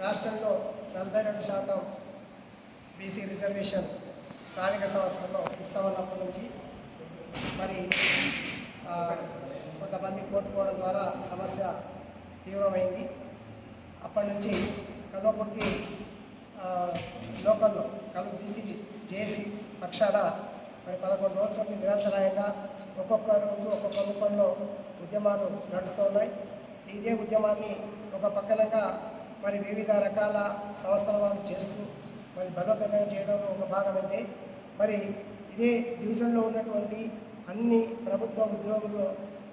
రాష్ట్రంలో నలభై రెండు శాతం బీసీ రిజర్వేషన్ స్థానిక సంస్థల్లో ఇస్తామన్నప్పటి నుంచి మరి కొంతమంది కోట్టుకోవడం ద్వారా సమస్య తీవ్రమైంది. అప్పటి నుంచి కల్వకుర్తి లోకల్లో కలు బీసీ జేసీ పక్షాన మరి పదకొండు రోజుల నిరంతరాయంగా ఒక్కొక్క రోజు ఒక్కొక్క రూపంలో ఉద్యమాలు నడుస్తున్నాయి ఇదే ఉద్యమాన్ని ఒక పక్కనంగా మరి వివిధ రకాల సంస్థల వాళ్ళు చేస్తూ మరి బలోపేతం చేయడంలో ఒక భాగమైతే మరి ఇదే డివిజన్లో ఉన్నటువంటి అన్ని ప్రభుత్వ ఉద్యోగుల్లో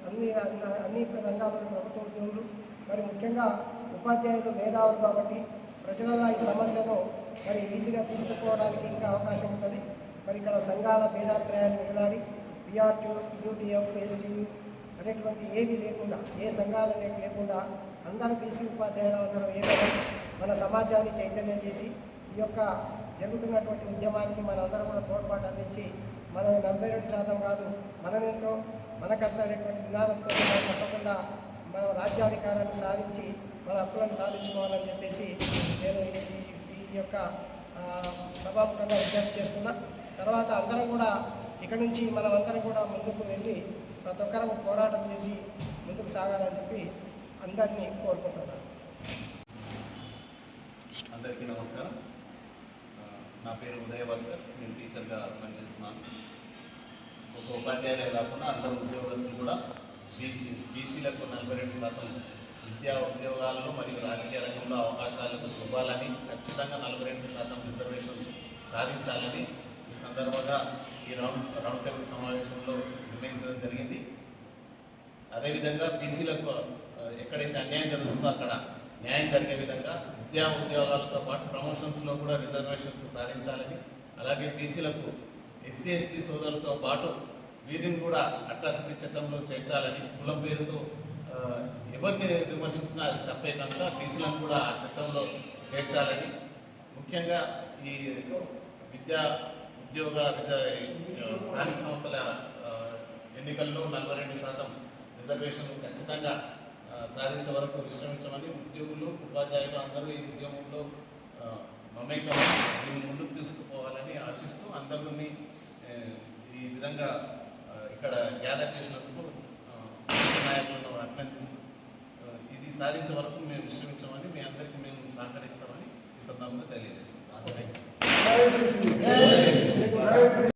అన్ని అన్ని- అన్ని రంగాల్లో ప్రభుత్వ ఉద్యోగులు మరి ముఖ్యంగా ఉపాధ్యాయులు మేధావులు కాబట్టి ప్రజలలో ఈ సమస్యను మరి ఈజీగా తీసుకుపోవడానికి ఇంకా అవకాశం ఉంటుంది. మరి ఇక్కడ సంఘాల భేదాభిప్రాయాలు నిలబడి బీఆర్టీ యూటీఎఫ్ ఎస్టీయూ అనేటువంటి ఏవి లేకుండా ఏ సంఘాలు అనేవి లేకుండా అందరూ బీసీ ఉపాధ్యాయులు అందరం ఏదైనా మన సమాజాన్ని చైతన్యం చేసి ఈ యొక్క జరుగుతున్నటువంటి ఉద్యమానికి మనందరం కూడా తోడ్పాటు అందించి మనం నలభై రెండు శాతం కాదు మనమెంతో మనకంత అనేటువంటి నినాదంతో మనం తప్పకుండా మనం రాజ్యాధికారాన్ని సాధించి మన హక్కులను సాధించుకోవాలని చెప్పేసి నేను ఈ- యొక్క సభాముఖంగా విజ్ఞప్తి చేస్తున్నా. తర్వాత అందరం కూడా ఇక్కడి నుంచి మనం అందరం కూడా ముందుకు వెళ్ళి ప్రతి ఒక్కరం పోరాటం చేసి ముందుకు సాగాలని చెప్పి అందరినీ కోరుకుంటున్నాను. అందరికీ నమస్కారం. నా పేరు ఉదయ భాస్కర్ నేను టీచర్గా పనిచేస్తున్నాను. ఒక ఉపాధ్యాయులే కాకుండా అందరు ఉద్యోగస్తులు కూడా బీసీ బీసీలకు నలభై రెండు శాతం విద్యా ఉద్యోగాల్లో మరియు రాజకీయ రంగంలో అవకాశాలకు ఇవ్వాలని ఖచ్చితంగా నలభై రెండు శాతం రిజర్వేషన్ సాధించాలని ఈ సందర్భంగా ఈ రౌండ్ రౌండ్ టేబుల్ సమావేశంలో నిర్ణయించడం జరిగింది. అదేవిధంగా బీసీలకు ఎక్కడైతే అన్యాయం జరుగుతుందో అక్కడ న్యాయం జరిగే విధంగా విద్యా ఉద్యోగాలతో పాటు ప్రమోషన్స్లో కూడా రిజర్వేషన్స్ సాధించాలని అలాగే బీసీలకు ఎస్సీ ఎస్టీ సోదరులతో పాటు వీరిని కూడా అట్రాసిటీ చట్టంలో చేర్చాలని కులం పేరుతో ఎవరిని విమర్శించినా తప్పే కనుక బీసీలను కూడా ఆ చట్టంలో చేర్చాలని. ముఖ్యంగా ఈ విద్యా ఉద్యోగ స్థానిక సంస్థల ఎన్నికల్లో నలభై రెండు శాతం రిజర్వేషన్ ఖచ్చితంగా సాధించే వరకు విశ్రమించమని ఉద్యోగులు ఉపాధ్యాయులు అందరూ ఈ ఉద్యమంలో మమేకం దీన్ని ముందుకు తీసుకుపోవాలని ఆశిస్తూ అందరినీ ఈ విధంగా ఇక్కడ గ్యాదర్ చేసినందుకు నాయకులను అభినందిస్తూ ఇది సాధించే వరకు మేము విశ్రమించమని మీ అందరికీ మేము సహకరిస్తామని ఈ సందర్భంగా తెలియజేస్తున్నాం.